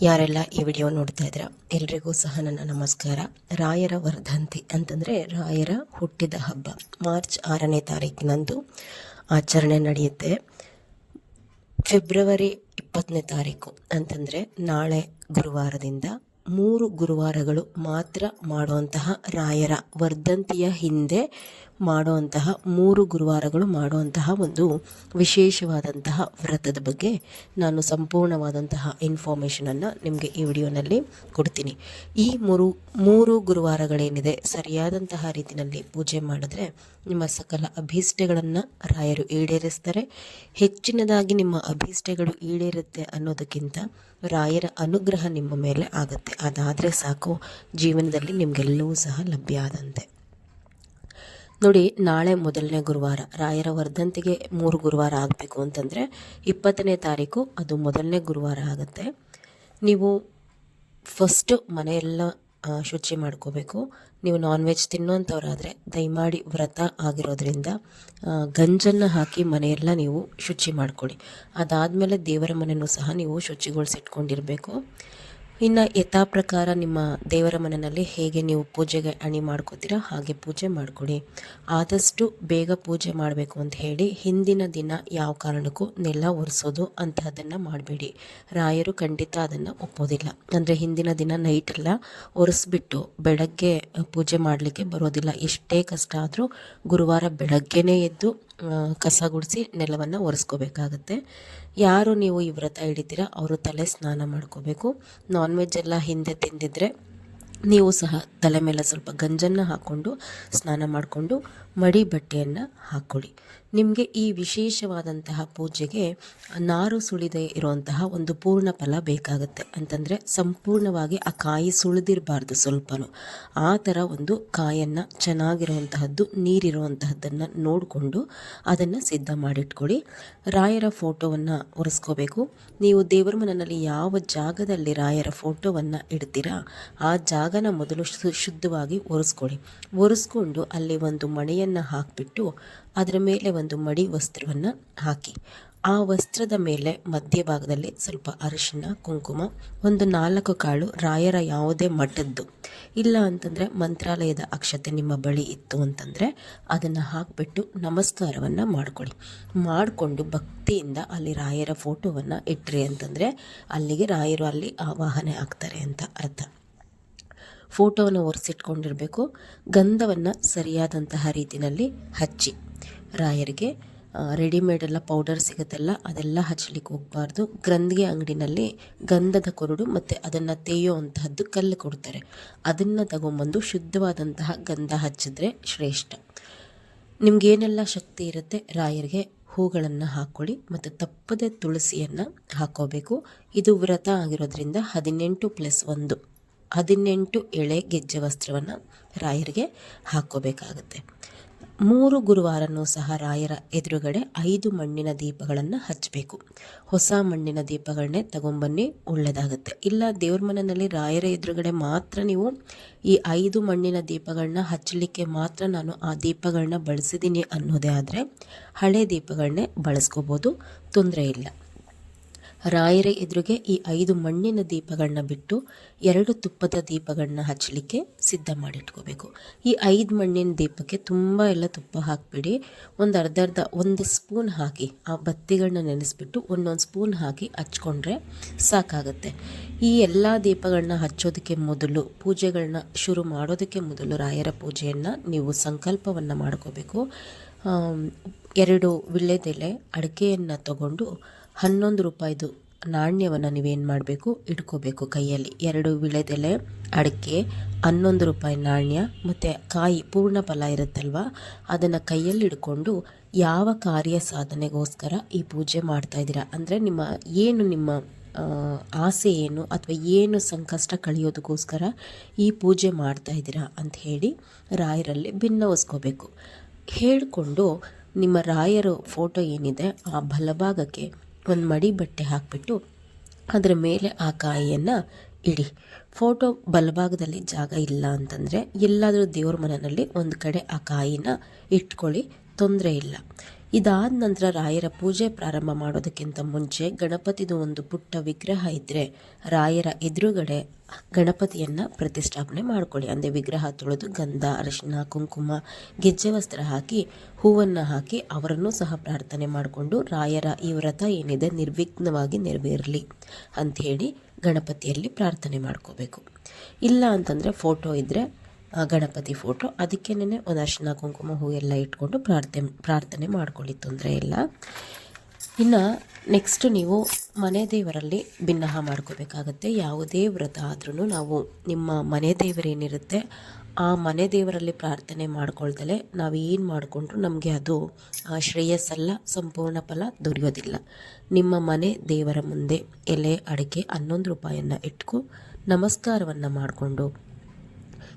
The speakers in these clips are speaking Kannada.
ಯಾರೆಲ್ಲ ಈ ವಿಡಿಯೋ ನೋಡ್ತಾ ಇದ್ದೀರಾ, ಎಲ್ರಿಗೂ ಸಹ ನನ್ನ ನಮಸ್ಕಾರ. ರಾಯರ ವರ್ಧಂತಿ ಅಂತಂದರೆ ರಾಯರ ಹುಟ್ಟಿದ ಹಬ್ಬ. ಮಾರ್ಚ್ ಆರನೇ ತಾರೀಕಿನಂದು ಆಚರಣೆ ನಡೆಯುತ್ತೆ. ಫೆಬ್ರವರಿ ಇಪ್ಪತ್ತನೇ ತಾರೀಕು ಅಂತಂದರೆ ನಾಳೆ ಗುರುವಾರದಿಂದ ಮೂರು ಗುರುವಾರಗಳು ಮಾತ್ರ ಮಾಡುವಂತಹ ರಾಯರ ವರ್ಧಂತಿಯ ಹಿಂದೆ ಮಾಡುವಂತಹ ಮೂರು ಗುರುವಾರಗಳು ಮಾಡುವಂತಹ ಒಂದು ವಿಶೇಷವಾದಂತಹ ವ್ರತದ ಬಗ್ಗೆ ನಾನು ಸಂಪೂರ್ಣವಾದಂತಹ ಇನ್ಫಾರ್ಮೇಷನನ್ನು ನಿಮಗೆ ಈ ವಿಡಿಯೋನಲ್ಲಿ ಕೊಡ್ತೀನಿ. ಈ ಮೂರು ಮೂರು ಗುರುವಾರಗಳೇನಿದೆ, ಸರಿಯಾದಂತಹ ರೀತಿಯಲ್ಲಿ ಪೂಜೆ ಮಾಡಿದ್ರೆ ನಿಮ್ಮ ಸಕಲ ಅಭೀಷ್ಟಗಳನ್ನು ರಾಯರು ಈಡೇರಿಸ್ತಾರೆ. ಹೆಚ್ಚಿನದಾಗಿ ನಿಮ್ಮ ಅಭೀಷ್ಟಗಳು ಈಡೇರುತ್ತೆ ಅನ್ನೋದಕ್ಕಿಂತ ರಾಯರ ಅನುಗ್ರಹ ನಿಮ್ಮ ಮೇಲೆ ಆಗುತ್ತೆ. ಅದಾದರೆ ಸಾಕು, ಜೀವನದಲ್ಲಿ ನಿಮಗೆಲ್ಲವೂ ಸಹ ಲಭ್ಯ ಆದಂತೆ. ನೋಡಿ, ನಾಳೆ ಮೊದಲನೇ ಗುರುವಾರ, ರಾಯರ ವರ್ಧಂತಿಗೆ ಮೂರು ಗುರುವಾರ ಆಗಬೇಕು ಅಂತಂದರೆ ಇಪ್ಪತ್ತನೇ ತಾರೀಕು, ಅದು ಮೊದಲನೇ ಗುರುವಾರ ಆಗುತ್ತೆ. ನೀವು ಫಸ್ಟು ಮನೆಯೆಲ್ಲ ಶುಚಿ ಮಾಡ್ಕೋಬೇಕು. ನೀವು ನಾನ್ ವೆಜ್ ತಿನ್ನೋಂಥವ್ರಾದರೆ ದಯಮಾಡಿ ವ್ರತ ಆಗಿರೋದ್ರಿಂದ ಗಂಜನ್ನು ಹಾಕಿ ಮನೆಯೆಲ್ಲ ನೀವು ಶುಚಿ ಮಾಡ್ಕೊಳ್ಳಿ. ಅದಾದಮೇಲೆ ದೇವರ ಮನೆಯೂ ಸಹ ನೀವು ಶುಚಿಗೊಳಿಸಿಟ್ಕೊಂಡಿರಬೇಕು ಇನ್ನು ಯಥಾ ಪ್ರಕಾರ ನಿಮ್ಮ ದೇವರ ಮನೆಯಲ್ಲಿ ಹೇಗೆ ನೀವು ಪೂಜೆಗೆ ಅಣಿ ಮಾಡ್ಕೋತೀರಾ ಹಾಗೆ ಪೂಜೆ ಮಾಡಿಕೊಡಿ. ಆದಷ್ಟು ಬೇಗ ಪೂಜೆ ಮಾಡಬೇಕು ಅಂತ ಹೇಳಿ ಹಿಂದಿನ ದಿನ ಯಾವ ಕಾರಣಕ್ಕೂ ನೆಲ ಒರೆಸೋದು ಅಂತಹದನ್ನು ಮಾಡಬೇಡಿ. ರಾಯರು ಖಂಡಿತ ಅದನ್ನು ಒಪ್ಪೋದಿಲ್ಲ. ಅಂದರೆ ಹಿಂದಿನ ದಿನ ನೈಟೆಲ್ಲ ಒರೆಸ್ಬಿಟ್ಟು ಬೆಳಗ್ಗೆ ಪೂಜೆ ಮಾಡಲಿಕ್ಕೆ ಬರೋದಿಲ್ಲ. ಎಷ್ಟೇ ಕಷ್ಟ ಆದರೂ ಗುರುವಾರ ಬೆಳಗ್ಗೆನೇ ಎದ್ದು ಕಸ ಗುಡಿಸಿ ನೆಲವನ್ನು ಒರೆಸ್ಕೋಬೇಕಾಗತ್ತೆ. ಯಾರು ನೀವು ಈ ವ್ರತ ಹಿಡಿತೀರ ಅವರು ತಲೆ ಸ್ನಾನ ಮಾಡ್ಕೋಬೇಕು. ನಾನ್ ವೆಜ್ ಎಲ್ಲ ಹಿಂದೆ ತಿಂದಿದ್ರೆ ನೀವು ಸಹ ತಲೆ ಮೇಲೆ ಸ್ವಲ್ಪ ಗಂಜನ್ನು ಹಾಕ್ಕೊಂಡು ಸ್ನಾನ ಮಾಡಿಕೊಂಡು ಮಡಿ ಬಟ್ಟೆಯನ್ನು ಹಾಕ್ಕೊಳ್ಳಿ ನಿಮಗೆ ಈ ವಿಶೇಷವಾದಂತಹ ಪೂಜೆಗೆ ನಾರು ಸುಳಿದೇ ಇರುವಂತಹ ಒಂದು ಪೂರ್ಣ ಫಲ ಬೇಕಾಗುತ್ತೆ. ಅಂತಂದರೆ ಸಂಪೂರ್ಣವಾಗಿ ಆ ಕಾಯಿ ಸುಳಿದಿರಬಾರ್ದು ಸ್ವಲ್ಪನೂ. ಆ ಥರ ಒಂದು ಕಾಯನ್ನು ಚೆನ್ನಾಗಿರುವಂತಹದ್ದು, ನೀರಿರುವಂತಹದ್ದನ್ನು ನೋಡಿಕೊಂಡು ಅದನ್ನು ಸಿದ್ಧ ಮಾಡಿಟ್ಕೊಳ್ಳಿ. ರಾಯರ ಫೋಟೋವನ್ನು ಒರೆಸ್ಕೋಬೇಕು. ನೀವು ದೇವರ ಮನೆಯಲ್ಲಿ ಯಾವ ಜಾಗದಲ್ಲಿ ರಾಯರ ಫೋಟೋವನ್ನು ಇಡ್ತೀರಾ, ಆ ಜಾಗನ ಮೊದಲು ಶುದ್ಧವಾಗಿ ಒರೆಸ್ಕೊಳ್ಳಿ. ಒರೆಸ್ಕೊಂಡು ಅಲ್ಲಿ ಒಂದು ಮಣೆಯನ್ನು ಹಾಕಿಬಿಟ್ಟು ಅದರ ಮೇಲೆ ಒಂದು ಮಡಿ ವಸ್ತ್ರವನ್ನು ಹಾಕಿ. ಆ ವಸ್ತ್ರದ ಮೇಲೆ ಮಧ್ಯಭಾಗದಲ್ಲಿ ಸ್ವಲ್ಪ ಅರಿಶಿನ, ಕುಂಕುಮ, ಒಂದು ನಾಲ್ಕು ಕಾಳು ರಾಯರ ಯಾವುದೇ ಮಠದ್ದು ಇಲ್ಲ ಅಂತಂದರೆ ಮಂತ್ರಾಲಯದ ಅಕ್ಷತೆ ನಿಮ್ಮ ಬಳಿ ಇತ್ತು ಅಂತಂದರೆ ಅದನ್ನು ಹಾಕಿಬಿಟ್ಟು ನಮಸ್ಕಾರವನ್ನು ಮಾಡ್ಕೊಳ್ಳಿ. ಮಾಡಿಕೊಂಡು ಭಕ್ತಿಯಿಂದ ಅಲ್ಲಿ ರಾಯರ ಫೋಟೋವನ್ನು ಇಟ್ಟರೆ ಅಂತಂದರೆ ಅಲ್ಲಿಗೆ ರಾಯರು ಅಲ್ಲಿ ಆವಾಹನೆ ಆಗ್ತಾರೆ ಅಂತ ಅರ್ಥ. ಫೋಟೋವನ್ನು ಒರೆಸಿಟ್ಕೊಂಡಿರಬೇಕು. ಗಂಧವನ್ನು ಸರಿಯಾದಂತಹ ರೀತಿಯಲ್ಲಿ ಹಚ್ಚಿ. ರಾಯರಿಗೆ ರೆಡಿಮೇಡ್ ಎಲ್ಲ ಪೌಡರ್ ಸಿಗುತ್ತಲ್ಲ, ಅದೆಲ್ಲ ಹಚ್ಚಲಿಕ್ಕೆ ಹೋಗಬಾರ್ದು. ಗ್ರಂಥಿಗೆ ಅಂಗಡಿನಲ್ಲಿ ಗಂಧದ ಕೊರಡು ಮತ್ತು ಅದನ್ನು ತೇಯೋ ಅಂತಹದ್ದು ಕಲ್ಲು ಕೊಡ್ತಾರೆ. ಅದನ್ನು ತಗೊಂಬಂದು ಶುದ್ಧವಾದಂತಹ ಗಂಧ ಹಚ್ಚಿದ್ರೆ ಶ್ರೇಷ್ಠ. ನಿಮಗೇನೆಲ್ಲ ಶಕ್ತಿ ಇರುತ್ತೆ, ರಾಯರಿಗೆ ಹೂಗಳನ್ನು ಹಾಕ್ಕೊಳ್ಳಿ ಮತ್ತು ತಪ್ಪದೆ ತುಳಸಿಯನ್ನು ಹಾಕೋಬೇಕು. ಇದು ವ್ರತ ಆಗಿರೋದ್ರಿಂದ ಹದಿನೆಂಟು ಪ್ಲಸ್ ಒಂದು, ಹದಿನೆಂಟು ಎಳೆ ಗೆಜ್ಜೆ ವಸ್ತ್ರವನ್ನು ರಾಯರಿಗೆ ಹಾಕ್ಕೋಬೇಕಾಗತ್ತೆ. ಮೂರು ಗುರುವಾರನೂ ಸಹ ರಾಯರ ಎದುರುಗಡೆ ಐದು ಮಣ್ಣಿನ ದೀಪಗಳನ್ನು ಹಚ್ಚಬೇಕು. ಹೊಸ ಮಣ್ಣಿನ ದೀಪಗಳನ್ನೇ ತಗೊಂಬನ್ನಿ ಒಳ್ಳೆಯದಾಗುತ್ತೆ ಇಲ್ಲ, ದೇವ್ರ ಮನೆಯಲ್ಲಿ ರಾಯರ ಎದುರುಗಡೆ ಮಾತ್ರ ನೀವು ಈ ಐದು ಮಣ್ಣಿನ ದೀಪಗಳನ್ನ ಹಚ್ಚಲಿಕ್ಕೆ ಮಾತ್ರ ನಾನು ಆ ದೀಪಗಳನ್ನ ಬಳಸಿದ್ದೀನಿ ಅನ್ನೋದೇ ಆದರೆ ಹಳೆ ದೀಪಗಳನ್ನೇ ಬಳಸ್ಕೋಬೋದು, ತೊಂದರೆ ಇಲ್ಲ. ರಾಯರ ಎದುರಿಗೆ ಈ ಐದು ಮಣ್ಣಿನ ದೀಪಗಳನ್ನ ಬಿಟ್ಟು ಎರಡು ತುಪ್ಪದ ದೀಪಗಳನ್ನ ಹಚ್ಚಲಿಕ್ಕೆ ಸಿದ್ಧ ಮಾಡಿಟ್ಕೋಬೇಕು. ಈ ಐದು ಮಣ್ಣಿನ ದೀಪಕ್ಕೆ ತುಂಬ ಎಲ್ಲ ತುಪ್ಪ ಹಾಕಿಬಿಡಿ. ಒಂದು ಅರ್ಧ ಅರ್ಧ ಒಂದು ಸ್ಪೂನ್ ಹಾಕಿ ಆ ಬತ್ತಿಗಳನ್ನ ನೆನೆಸಿಬಿಟ್ಟು ಒಂದೊಂದು ಸ್ಪೂನ್ ಹಾಕಿ ಹಚ್ಕೊಂಡ್ರೆ ಸಾಕಾಗುತ್ತೆ. ಈ ಎಲ್ಲ ದೀಪಗಳನ್ನ ಹಚ್ಚೋದಕ್ಕೆ ಮೊದಲು ಪೂಜೆಗಳನ್ನ ಶುರು ಮಾಡೋದಕ್ಕೆ ಮೊದಲು ರಾಯರ ಪೂಜೆಯನ್ನು ನೀವು ಸಂಕಲ್ಪವನ್ನು ಮಾಡ್ಕೋಬೇಕು. ಎರಡು ವಿಳ್ಳೆದೆಲೆ ಅಡಿಕೆಯನ್ನು ತಗೊಂಡು ಹನ್ನೊಂದು ರೂಪಾಯಿದು ನಾಣ್ಯವನ್ನು ನೀವೇನು ಮಾಡಬೇಕು? ಇಟ್ಕೋಬೇಕು ಕೈಯಲ್ಲಿ. ಎರಡು ವಿಳೆದೆಲೆ, ಅಡಿಕೆ, ಹನ್ನೊಂದು ರೂಪಾಯಿ ನಾಣ್ಯ ಮತ್ತು ಕಾಯಿ ಪೂರ್ಣ ಫಲ ಇರುತ್ತಲ್ವ? ಅದನ್ನು ಕೈಯಲ್ಲಿ ಹಿಡ್ಕೊಂಡು ಯಾವ ಕಾರ್ಯ ಸಾಧನೆಗೋಸ್ಕರ ಈ ಪೂಜೆ ಮಾಡ್ತಾ ಇದ್ದೀರಾ? ಅಂದರೆ ನಿಮ್ಮ ಏನು ನಿಮ್ಮ ಆಸೆ ಏನು ಅಥವಾ ಏನು ಸಂಕಷ್ಟ ಕಳೆಯೋದಕ್ಕೋಸ್ಕರ ಈ ಪೂಜೆ ಮಾಡ್ತಾ ಇದ್ದೀರಾ ಅಂತ ಹೇಳಿ ರಾಯರಲ್ಲಿ ಭಿನ್ನವಸ್ಕೋಬೇಕು ಹೇಳಿಕೊಂಡು ನಿಮ್ಮ ರಾಯರ ಫೋಟೋ ಏನಿದೆ ಆ ಬಲಭಾಗಕ್ಕೆ ಒಂದು ಮಡಿ ಬಟ್ಟೆ ಹಾಕಿಬಿಟ್ಟು ಅದರ ಮೇಲೆ ಆ ಕಾಯಿಯನ್ನು ಇಡಿ. ಫೋಟೋ ಬಲಭಾಗದಲ್ಲಿ ಜಾಗ ಇಲ್ಲ ಅಂತಂದರೆ ಎಲ್ಲಾದರೂ ದೇವ್ರ ಮನೆಯಲ್ಲಿ ಒಂದು ಕಡೆ ಆ ಕಾಯಿನ ಇಟ್ಕೊಳ್ಳಿ, ತೊಂದರೆ ಇಲ್ಲ. ಇದಾದ ನಂತರ ರಾಯರ ಪೂಜೆ ಪ್ರಾರಂಭ ಮಾಡೋದಕ್ಕಿಂತ ಮುಂಚೆ ಗಣಪತಿದು ಒಂದು ಪುಟ್ಟ ವಿಗ್ರಹ ಇದ್ದರೆ ರಾಯರ ಎದುರುಗಡೆ ಗಣಪತಿಯನ್ನು ಪ್ರತಿಷ್ಠಾಪನೆ ಮಾಡ್ಕೊಳ್ಳಿ. ಅಂದರೆ ವಿಗ್ರಹ ತೊಳೆದು ಗಂಧ ಅರಿಶಿನ ಕುಂಕುಮ, ಗೆಜ್ಜೆ ವಸ್ತ್ರ ಹಾಕಿ, ಹೂವನ್ನು ಹಾಕಿ ಅವರನ್ನು ಸಹ ಪ್ರಾರ್ಥನೆ ಮಾಡಿಕೊಂಡು ರಾಯರ ಈ ವ್ರತ ಏನಿದೆ ನಿರ್ವಿಘ್ನವಾಗಿ ನೆರವೇರಲಿ ಅಂಥೇಳಿ ಗಣಪತಿಯಲ್ಲಿ ಪ್ರಾರ್ಥನೆ ಮಾಡ್ಕೋಬೇಕು. ಇಲ್ಲ ಅಂತಂದರೆ ಫೋಟೋ ಇದ್ದರೆ ಗಣಪತಿ ಫೋಟೋ ಅದಕ್ಕೇನೆ ಒಂದು ಅರಿಶಿನ ಕುಂಕುಮ ಹೂ ಎಲ್ಲ ಇಟ್ಕೊಂಡು ಪ್ರಾರ್ಥನೆ ಪ್ರಾರ್ಥನೆ ಮಾಡ್ಕೊಳ್ಳಿ, ತೊಂದರೆ ಇಲ್ಲ. ಇನ್ನು ನೆಕ್ಸ್ಟ್ ನೀವು ಮನೆ ದೇವರಲ್ಲಿ ಭಿನ್ನಹ ಮಾಡ್ಕೋಬೇಕಾಗತ್ತೆ. ಯಾವುದೇ ವ್ರತ ಆದ್ರೂ ನಾವು ನಿಮ್ಮ ಮನೆ ದೇವರೇನಿರುತ್ತೆ ಆ ಮನೆ ದೇವರಲ್ಲಿ ಪ್ರಾರ್ಥನೆ ಮಾಡ್ಕೊಳ್ದಲೆ ನಾವು ಏನು ಮಾಡಿಕೊಂಡ್ರು ನಮಗೆ ಅದು ಶ್ರೇಯಸ್ಸಲ್ಲ, ಸಂಪೂರ್ಣ ಫಲ ದೊರೆಯೋದಿಲ್ಲ. ನಿಮ್ಮ ಮನೆ ದೇವರ ಮುಂದೆ ಎಲೆ, ಅಡಿಕೆ ಹನ್ನೊಂದು ರೂಪಾಯಿಯನ್ನು ಇಟ್ಕೊ ನಮಸ್ಕಾರವನ್ನು ಮಾಡಿಕೊಂಡು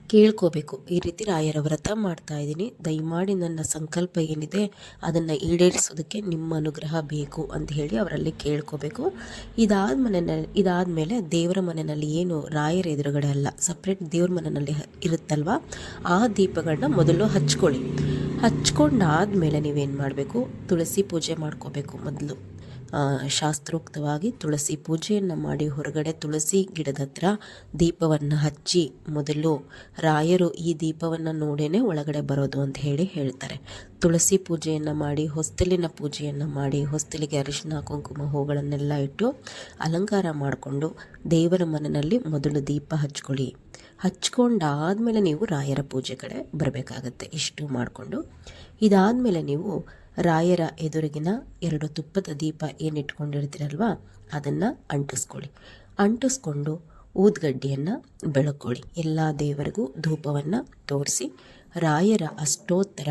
ಕೇಳ್ಕೋಬೇಕು. ಈ ರೀತಿ ರಾಯರ ವ್ರತ ಮಾಡ್ತಾ ಇದ್ದೀನಿ. ದಯಮಾಡಿ ನನ್ನ ಸಂಕಲ್ಪ ಏನಿದೆ ಅದನ್ನು ಈಡೇರಿಸೋದಕ್ಕೆ ನಿಮ್ಮ ಅನುಗ್ರಹ ಬೇಕು ಅಂತ ಹೇಳಿ ಅವರಲ್ಲಿ ಕೇಳ್ಕೋಬೇಕು. ಇದಾದ ಮನೆಯಲ್ಲಿ ಇದಾದಮೇಲೆ ದೇವರ ಮನೆಯಲ್ಲಿ ಏನು ರಾಯರ ಎದುರುಗಡೆ ಅಲ್ಲ ಸಪ್ರೇಟ್ ದೇವ್ರ ಮನೆಯಲ್ಲಿ ಇರುತ್ತಲ್ವ, ಆ ದೀಪಗಳನ್ನ ಮೊದಲು ಹಚ್ಕೊಳ್ಳಿ. ಹಚ್ಕೊಂಡಾದ್ಮೇಲೆ ನೀವೇನು ಮಾಡಬೇಕು? ತುಳಸಿ ಪೂಜೆ ಮಾಡ್ಕೋಬೇಕು ಮೊದಲು. ಶಾಸ್ತ್ರೋಕ್ತವಾಗಿ ತುಳಸಿ ಪೂಜೆಯನ್ನು ಮಾಡಿ ಹೊರಗಡೆ ತುಳಸಿ ಗಿಡದ ಹತ್ರ ದೀಪವನ್ನು ಹಚ್ಚಿ ಮೊದಲು ರಾಯರು ಈ ದೀಪವನ್ನು ನೋಡೇನೆ ಒಳಗಡೆ ಬರೋದು ಅಂತ ಹೇಳಿ ಹೇಳ್ತಾರೆ. ತುಳಸಿ ಪೂಜೆಯನ್ನು ಮಾಡಿ, ಹೊಸ್ತಲಿನ ಪೂಜೆಯನ್ನು ಮಾಡಿ, ಹೊಸ್ತಲಿಗೆ ಅರಿಶಿನ, ಕುಂಕುಮ ಹೂಗಳನ್ನೆಲ್ಲ ಇಟ್ಟು ಅಲಂಕಾರ ಮಾಡಿಕೊಂಡು ದೇವರ ಮನೆಯಲ್ಲಿ ಮೊದಲು ದೀಪ ಹಚ್ಕೊಳ್ಳಿ. ಹಚ್ಕೊಂಡಾದ್ಮೇಲೆ ನೀವು ರಾಯರ ಪೂಜೆ ಕಡೆ ಬರಬೇಕಾಗತ್ತೆ. ಇಷ್ಟು ಮಾಡಿಕೊಂಡು ಇದಾದಮೇಲೆ ನೀವು ರಾಯರ ಎದುರಿಗಿನ ಎರಡು ತುಪ್ಪದ ದೀಪ ಏನಿಟ್ಕೊಂಡಿರ್ತೀರಲ್ವ, ಅದನ್ನು ಅಂಟಿಸ್ಕೊಳ್ಳಿ. ಅಂಟಿಸ್ಕೊಂಡು ಊದ್ಗಡ್ಡಿಯನ್ನು ಬೆಳಕೊಳ್ಳಿ. ಎಲ್ಲ ದೇವರಿಗೂ ಧೂಪವನ್ನು ತೋರಿಸಿ ರಾಯರ ಅಷ್ಟೋತ್ತರ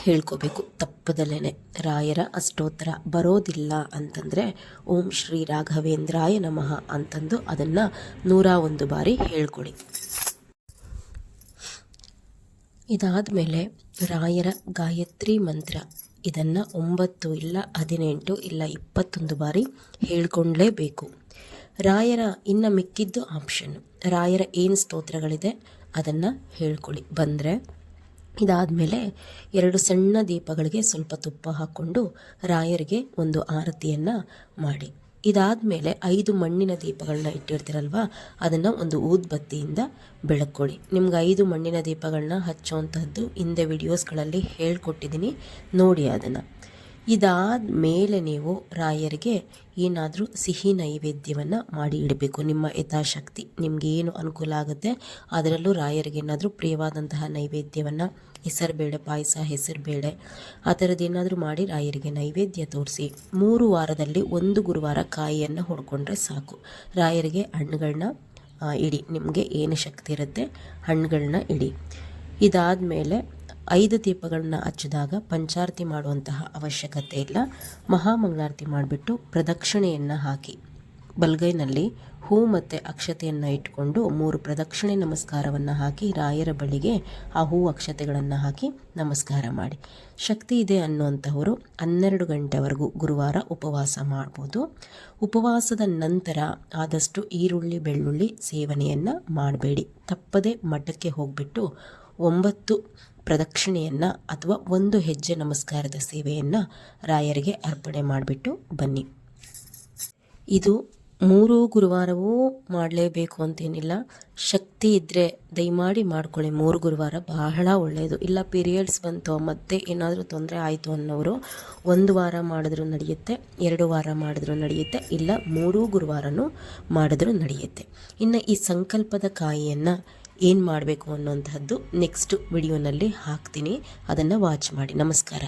ಹೇಳ್ಕೋಬೇಕು. ತಪ್ಪದಲ್ಲೇ ರಾಯರ ಅಷ್ಟೋತ್ತರ ಬರೋದಿಲ್ಲ ಅಂತಂದರೆ ಓಂ ಶ್ರೀ ರಾಘವೇಂದ್ರಾಯ ನಮಃ ಅಂತಂದು ಅದನ್ನು ನೂರ ಒಂದು ಬಾರಿ ಹೇಳ್ಕೊಳ್ಳಿ. ಇದಾದ ಮೇಲೆ ರಾಯರ ಗಾಯತ್ರಿ ಮಂತ್ರ. ಇದನ್ನು ಒಂಬತ್ತು ಇಲ್ಲ ಹದಿನೆಂಟು ಇಲ್ಲ ಇಪ್ಪತ್ತೊಂದು ಬಾರಿ ಹೇಳ್ಕೊಂಡ್ಲೇಬೇಕು. ರಾಯರ ಇನ್ನು ಮಿಕ್ಕಿದ್ದು ಆಪ್ಷನ್ನು ರಾಯರ ಏನು ಸ್ತೋತ್ರಗಳಿದೆ ಅದನ್ನು ಹೇಳ್ಕೊಳ್ಳಿ. ಬಂದರೆ ಇದಾದಮೇಲೆ ಎರಡು ಸಣ್ಣ ದೀಪಗಳಿಗೆ ಸ್ವಲ್ಪ ತುಪ್ಪ ಹಾಕ್ಕೊಂಡು ರಾಯರಿಗೆ ಒಂದು ಆರತಿಯನ್ನು ಮಾಡಿ. ಇದಾದಮೇಲೆ ಐದು ಮಣ್ಣಿನ ದೀಪಗಳನ್ನ ಇಟ್ಟಿರ್ತೀರಲ್ವ? ಅದನ್ನು ಒಂದು ಊದ್ಬತ್ತಿಯಿಂದ ಬೆಳಕೊಳ್ಳಿ. ನಿಮ್ಗೆ ಐದು ಮಣ್ಣಿನ ದೀಪಗಳನ್ನ ಹಚ್ಚೋವಂಥದ್ದು ಹಿಂದೆ ವಿಡಿಯೋಸ್ಗಳಲ್ಲಿ ಹೇಳ್ಕೊಟ್ಟಿದ್ದೀನಿ ನೋಡಿ ಅದನ್ನು. ಇದಾದ ಮೇಲೆ ನೀವು ರಾಯರಿಗೆ ಏನಾದರೂ ಸಿಹಿ ನೈವೇದ್ಯವನ್ನು ಮಾಡಿ ಇಡಬೇಕು. ನಿಮ್ಮ ಯಥಾಶಕ್ತಿ ನಿಮಗೆ ಏನು ಅನುಕೂಲ ಆಗುತ್ತೆ, ಅದರಲ್ಲೂ ರಾಯರಿಗೆ ಏನಾದರೂ ಪ್ರಿಯವಾದಂತಹ ನೈವೇದ್ಯವನ್ನು, ಹೆಸರುಬೇಳೆ, ಪಾಯಸ, ಹೆಸರುಬೇಳೆ, ಆ ಥರದ್ದೇನಾದರೂ ಮಾಡಿ ರಾಯರಿಗೆ ನೈವೇದ್ಯ ತೋರಿಸಿ, ಮೂರು ವಾರದಲ್ಲಿ ಒಂದು ಗುರುವಾರ ಕಾಯಿಯನ್ನು ಹೊಡ್ಕೊಂಡ್ರೆ ಸಾಕು. ರಾಯರಿಗೆ ಹಣ್ಣುಗಳನ್ನ ಇಡಿ. ನಿಮಗೆ ಏನು ಶಕ್ತಿ ಇರುತ್ತೆ ಹಣ್ಣುಗಳನ್ನ ಇಡಿ. ಇದಾದಮೇಲೆ ಐದು ದೀಪಗಳನ್ನ ಹಚ್ಚಿದಾಗ ಪಂಚಾರತಿ ಮಾಡುವಂತಹ ಅವಶ್ಯಕತೆ ಇಲ್ಲ. ಮಹಾಮಂಗಳಾರತಿ ಮಾಡಿಬಿಟ್ಟು ಪ್ರದಕ್ಷಿಣೆಯನ್ನು ಹಾಕಿ. ಬಲಗೈನಲ್ಲಿ ಹೂ ಮತ್ತು ಅಕ್ಷತೆಯನ್ನು ಇಟ್ಕೊಂಡು ಮೂರು ಪ್ರದಕ್ಷಿಣೆ ನಮಸ್ಕಾರವನ್ನು ಹಾಕಿ ರಾಯರ ಬಳಿಗೆ ಆ ಹೂ ಅಕ್ಷತೆಗಳನ್ನು ಹಾಕಿ ನಮಸ್ಕಾರ ಮಾಡಿ. ಶಕ್ತಿ ಇದೆ ಅನ್ನುವಂಥವರು ಹನ್ನೆರಡು ಗಂಟೆವರೆಗೂ ಗುರುವಾರ ಉಪವಾಸ ಮಾಡ್ಬೋದು. ಉಪವಾಸದ ನಂತರ ಆದಷ್ಟು ಈರುಳ್ಳಿ, ಬೆಳ್ಳುಳ್ಳಿ ಸೇವನೆಯನ್ನು ಮಾಡಬೇಡಿ. ತಪ್ಪದೆ ಮಠಕ್ಕೆ ಹೋಗಿಬಿಟ್ಟು ಒಂಬತ್ತು ಪ್ರದಕ್ಷಿಣೆಯನ್ನು ಅಥವಾ ಒಂದು ಹೆಜ್ಜೆ ನಮಸ್ಕಾರದ ಸೇವೆಯನ್ನು ರಾಯರಿಗೆ ಅರ್ಪಣೆ ಮಾಡಿಬಿಟ್ಟು ಬನ್ನಿ. ಇದು ಮೂರು ಗುರುವಾರವೂ ಮಾಡಲೇಬೇಕು ಅಂತೇನಿಲ್ಲ. ಶಕ್ತಿ ಇದ್ದರೆ ದಯಮಾಡಿ ಮಾಡ್ಕೊಳ್ಳಿ. ಮೂರು ಗುರುವಾರ ಬಹಳ ಒಳ್ಳೆಯದು ಇಲ್ಲ, ಪೀರಿಯಡ್ಸ್ ಬಂತು, ಮತ್ತೆ ಏನಾದರೂ ತೊಂದರೆ ಆಯಿತು ಅನ್ನೋರು ಒಂದು ವಾರ ಮಾಡಿದ್ರೂ ನಡೆಯುತ್ತೆ, ಎರಡು ವಾರ ಮಾಡಿದ್ರೂ ನಡೆಯುತ್ತೆ, ಇಲ್ಲ, ಮೂರು ಗುರುವಾರನೂ ಮಾಡಿದ್ರೂ ನಡೆಯುತ್ತೆ. ಇನ್ನು ಈ ಸಂಕಲ್ಪದ ಕಾಯಿಯನ್ನು ಏನು ಮಾಡಬೇಕು ಅನ್ನೋಂಥದ್ದು ನೆಕ್ಸ್ಟ್ ವಿಡಿಯೋನಲ್ಲಿ ಹಾಕ್ತೀನಿ. ಅದನ್ನು ವಾಚ್ ಮಾಡಿ. ನಮಸ್ಕಾರ.